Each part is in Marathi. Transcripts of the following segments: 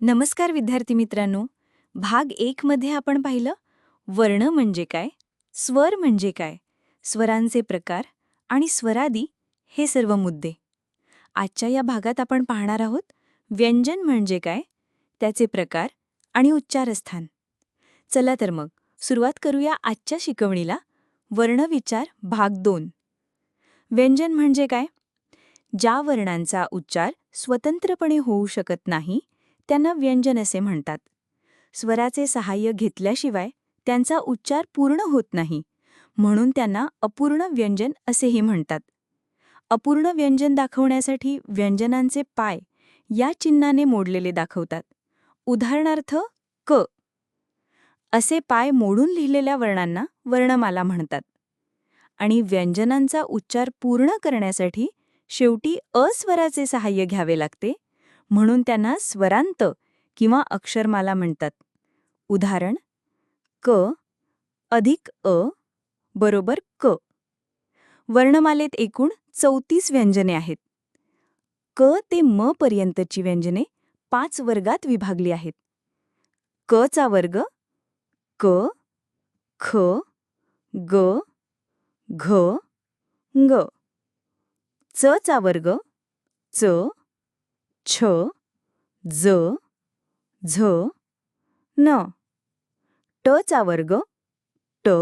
नमस्कार विद्यार्थी मित्रांनो. भाग एक मध्ये आपण पाहिलं वर्ण म्हणजे काय स्वर म्हणजे काय स्वरांचे प्रकार आणि स्वरादी हे सर्व मुद्दे. आजच्या या भागात आपण पाहणार आहोत व्यंजन म्हणजे काय त्याचे प्रकार आणि उच्चारस्थान. चला तर मग सुरुवात करूया आजच्या शिकवणीला वर्णविचार भाग दोन. व्यंजन म्हणजे काय ज्या वर्णांचा उच्चार स्वतंत्रपणे होऊ शकत नाही त्यांना व्यंजन असे म्हणतात. स्वराचे सहाय्य घेतल्याशिवाय त्यांचा उच्चार पूर्ण होत नाही. म्हणून त्यांना अपूर्ण व्यंजन असेही म्हणतात. अपूर्ण व्यंजन दाखवण्यासाठी व्यंजनांचे पाय या चिन्हाने मोडलेले दाखवतात. उदाहरणार्थ क. असे पाय मोडून लिहिलेल्या वर्णांना वर्णमाला म्हणतात. आणि व्यंजनांचा उच्चार पूर्ण करण्यासाठी शेवटी अस्वराचे सहाय्य घ्यावे लागते. म्हणून त्यांना स्वरांत किंवा अक्षरमाला म्हणतात. उदाहरण क अधिक अ बरोबर क. वर्णमालेत एकूण चौतीस व्यंजने आहेत. क ते म पर्यंतची व्यंजने पाच वर्गात विभागली आहेत. क चा वर्ग क ख ग घ ग च चा वर्ग च छ ज झ न. ट चा वर्ग ट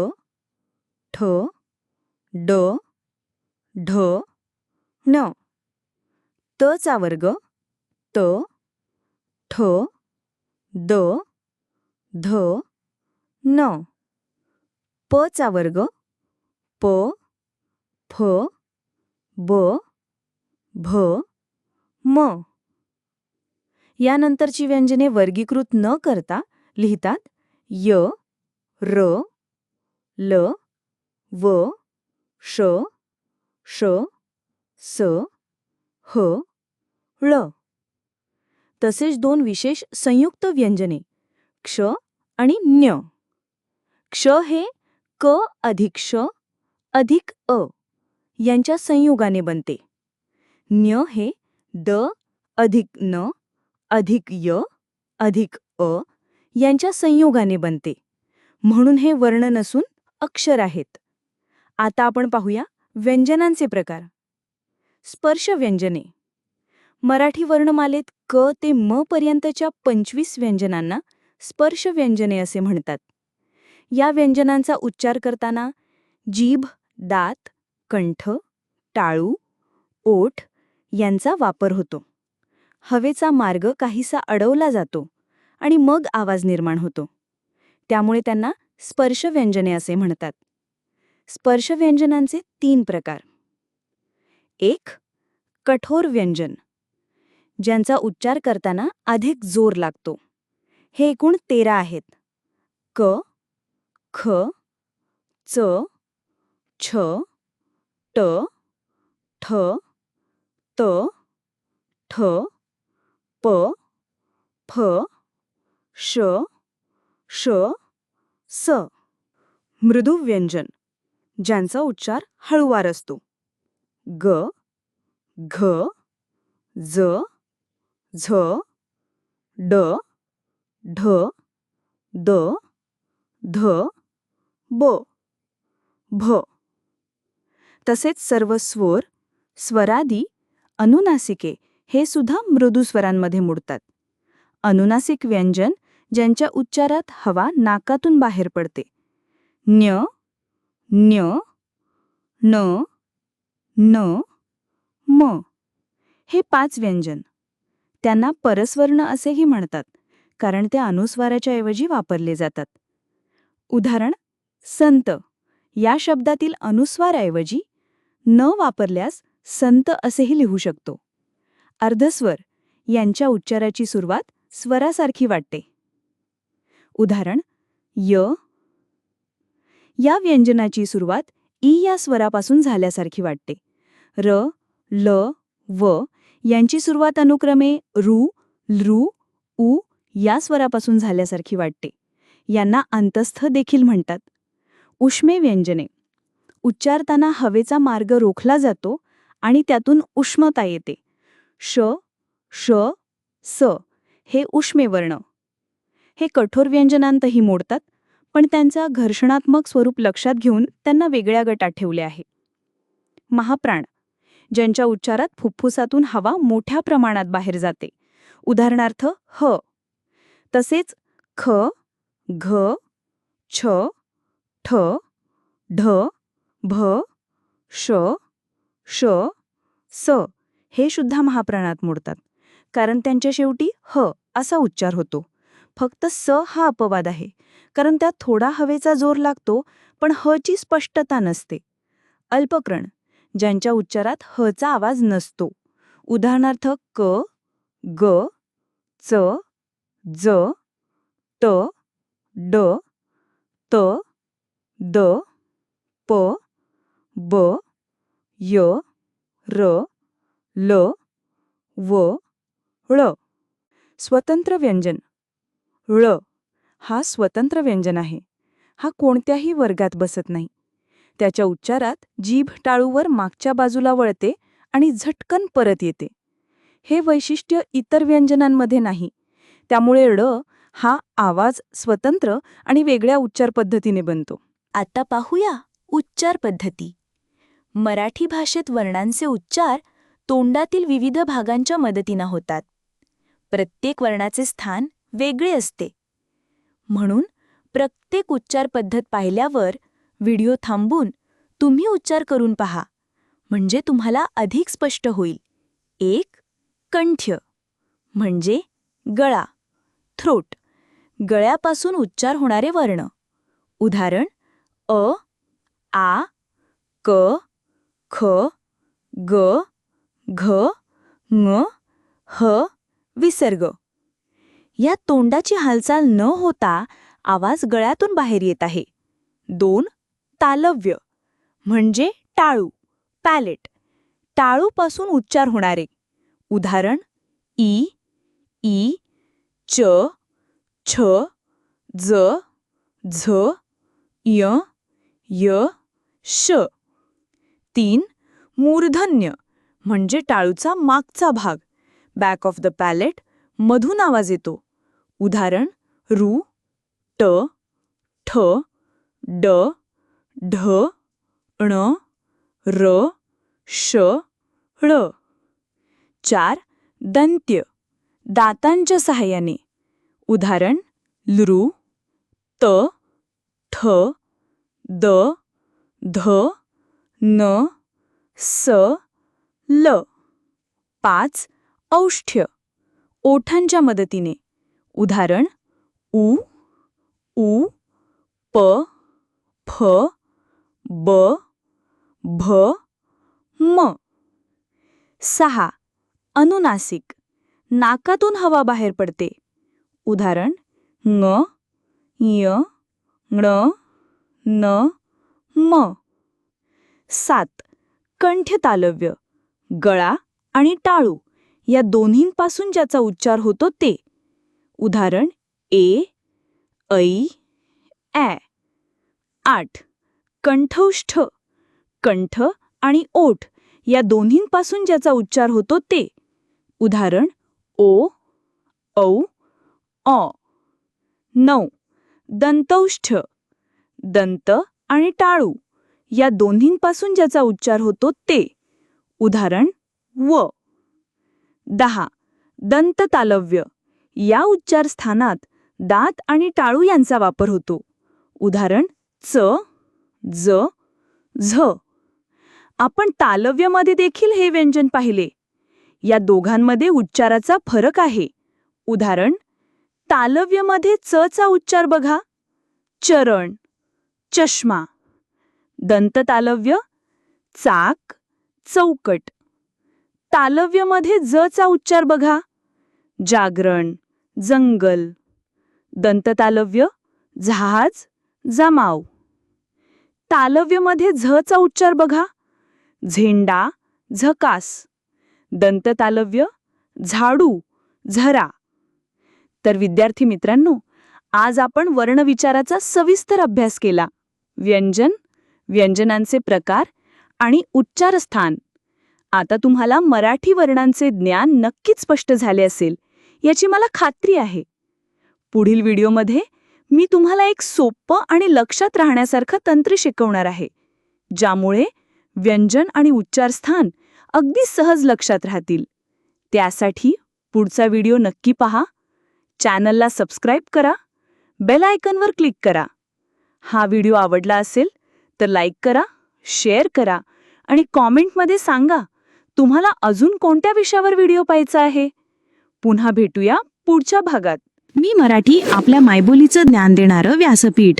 ठ ड ढ न. त चा वर्ग त ठ द ध न. प चा वर्ग प फ ब भ म. यानंतरची व्यंजने वर्गीकृत न करता लिहितात य र ल व श श स ह ळ. तसेच दोन विशेष संयुक्त व्यंजने क्ष आणि न्य क्ष हे क अधिक श अधिक अ यांच्या संयोगाने बनते. न्य हे द अधिक न अधिक य अधिक अ यांच्या संयोगाने बनते. म्हणून हे वर्ण नसून अक्षर आहेत. आता आपण पाहूया व्यंजनांचे प्रकार. स्पर्श व्यंजने. मराठी वर्णमालेत क ते म पर्यंतच्या पंचवीस व्यंजनांना स्पर्श व्यंजने असे म्हणतात. या व्यंजनांचा उच्चार करताना जीभ दात कंठ टाळू ओठ यांचा वापर होतो. हवेचा मार्ग काहीसा अडवला जातो आणि मग आवाज निर्माण होतो. त्यामुळे त्यांना स्पर्शव्यंजने असे म्हणतात. स्पर्शव्यंजनांचे तीन प्रकार. एक कठोर व्यंजन ज्यांचा उच्चार करताना अधिक जोर लागतो. हे एकूण तेरा आहेत. क ख च छ ट ठ त ठ प फ श श स. मृदू व्यंजन ज्यांचा उच्चार हळुवार असतो. ग घ ज झ ड ढ द ध ब भ. तसेच सर्व स्वर स्वरादी अनुनासिके हे सुद्धा मृदू स्वरांमध्ये मुडतात. अनुनासिक व्यंजन ज्यांच्या उच्चारात हवा नाकातून बाहेर पडते. न्य न्य न न म. हे पाच व्यंजन. त्यांना परस्वर्ण असेही म्हणतात कारण ते अनुस्वाराच्या ऐवजी वापरले जातात. उदाहरण संत. या शब्दातील अनुस्वाराऐवजी न वापरल्यास संत असेही लिहू शकतो. अर्धस्वर यांच्या उच्चाराची सुरुवात स्वरासारखी वाटते. उदाहरण य. या व्यंजनाची सुरुवात ई या स्वरापासून झाल्यासारखी वाटते. र ल व यांची सुरुवात अनुक्रमे रू लृ उ या स्वरापासून झाल्यासारखी वाटते. यांना अंतस्थ देखील म्हणतात. उष्मे व्यंजने. उच्चारताना हवेचा मार्ग रोखला जातो आणि त्यातून उष्णता येते. श श स हे उष्मे वर्ण. हे कठोर व्यंजनांतही मोडतात पण त्यांचा घर्षणात्मक स्वरूप लक्षात घेऊन त्यांना वेगळ्या गटात ठेवले आहे. महाप्राण. ज्यांच्या उच्चारात फुफ्फुसातून हवा मोठ्या प्रमाणात बाहेर जाते. उदाहरणार्थ ह. तसेच ख घ छ ठ ढ भ श श स. हे सुद्धा महाप्राणात मोडतात. कारण त्यांच्या शेवटी ह असा उच्चार होतो. फक्त स हा अपवाद आहे. कारण त्यात थोडा हवेचा जोर लागतो पण ह ची स्पष्टता नसते. अल्पकरण ज्यांच्या उच्चारात हचा आवाज नसतो. उदाहरणार्थ क ग च ज ट ड त द प ब य र ल व ळ. स्वतंत्र व्यंजन. ळ हा स्वतंत्र व्यंजन आहे. हा कोणत्याही वर्गात बसत नाही. त्याच्या उच्चारात जीभ टाळूवर मागच्या बाजूला वळते आणि झटकन परत येते. हे वैशिष्ट्य इतर व्यंजनांमध्ये नाही. त्यामुळे ळ हा आवाज स्वतंत्र आणि वेगळ्या उच्चार पद्धतीने बनतो. आता पाहूया उच्चार पद्धती. मराठी भाषेत वर्णांचे उच्चार तोंडातील विविध भागांच्या मदतीनं होतात. प्रत्येक वर्णाचे स्थान वेगळे असते. म्हणून प्रत्येक उच्चार पद्धत पाहिल्यावर व्हिडिओ थांबून तुम्ही उच्चार करून पहा. म्हणजे तुम्हाला अधिक स्पष्ट होईल. एक कंठ्य. म्हणजे गळा. थ्रोट. गळ्यापासून उच्चार होणारे वर्ण. उदाहरण अ आ क ख ग घ ङ ह विसर्ग. या तोंडाची हालचाल न होता आवाज गळ्यातून बाहेर येत आहे. दोन तालव्य म्हणजे टाळू पॅलेट टाळूपासून उच्चार होणारे. उदाहरण ई ई च छ ज झ य य श. तीन मूर्धन्य म्हणजे टाळूचा मागचा भाग. बॅक ऑफ द पॅलेट मधून आवाज येतो. उदाहरण रू ट ठ ड ढ ण र श ळ. चार दंत्य दातांच्या सहाय्याने. उदाहरण लृ त ठ द ध न स ल. पाच. औष्ठ्य. ओठांच्या मदतीने. उदाहरण उ उ प फ ब भ म. सहा. अनुनासिक. नाकातून हवा बाहेर पडते. उदाहरण ङ य ण न म. सात. कंठ्यतालव्य गळा आणि टाळू या दोन्हींपासून ज्याचा उच्चार होतो ते. उदाहरण ए ऐ ॲ. आठ. कंठौष्ठ कंठ आणि ओठ या दोन्हींपासून ज्याचा उच्चार होतो ते. उदाहरण ओ औ ऑ नऊ. दंतौष्ठ दंत आणि टाळू या दोन्हींपासून ज्याचा उच्चार होतो ते. उदाहरण व. दहा. दंततालव्य. या उच्चार स्थानात दात आणि टाळू यांचा वापर होतो. उदाहरण च ज झ. आपण तालव्यमध्ये देखील हे व्यंजन पाहिले. या दोघांमध्ये उच्चाराचा फरक आहे. उदाहरण तालव्यमध्ये च चा उच्चार बघा. चरण चष्मा. दंततालव्य चाक चौकट. तालव्यमध्ये ज चा उच्चार बघा. जागरण जंगल. दंततालव्य जहाज जमाव. तालव्यमध्ये झ चा उच्चार बघा. झेंडा झकास. दंततालव्य झाडू झरा. तर विद्यार्थी मित्रांनो आज आपण वर्णविचाराचा सविस्तर अभ्यास केला. व्यंजन व्यंजनांचे प्रकार आणि उच्चारस्थान. आता तुम्हाला मराठी वर्णांचे ज्ञान नक्कीच स्पष्ट झाले असेल याची मला खात्री आहे. पुढील व्हिडिओमध्ये मी तुम्हाला एक सोपं आणि लक्षात राहण्यासारखं तंत्र शिकवणार आहे ज्यामुळे व्यंजन आणि उच्चारस्थान अगदी सहज लक्षात राहतील. त्यासाठी पुढचा व्हिडिओ नक्की पहा. चॅनलला सबस्क्राईब करा. बेल आयकनवर क्लिक करा. हा व्हिडिओ आवडला असेल तर लाईक करा. शेअर करा आणि कॉमेंटमध्ये सांगा तुम्हाला अजून कोणत्या विषयावर व्हिडिओ पाहायचा आहे? पुन्हा भेटूया पुढच्या भागात. मी मराठी आपल्या मायबोलीचं ज्ञान देणारं व्यासपीठ.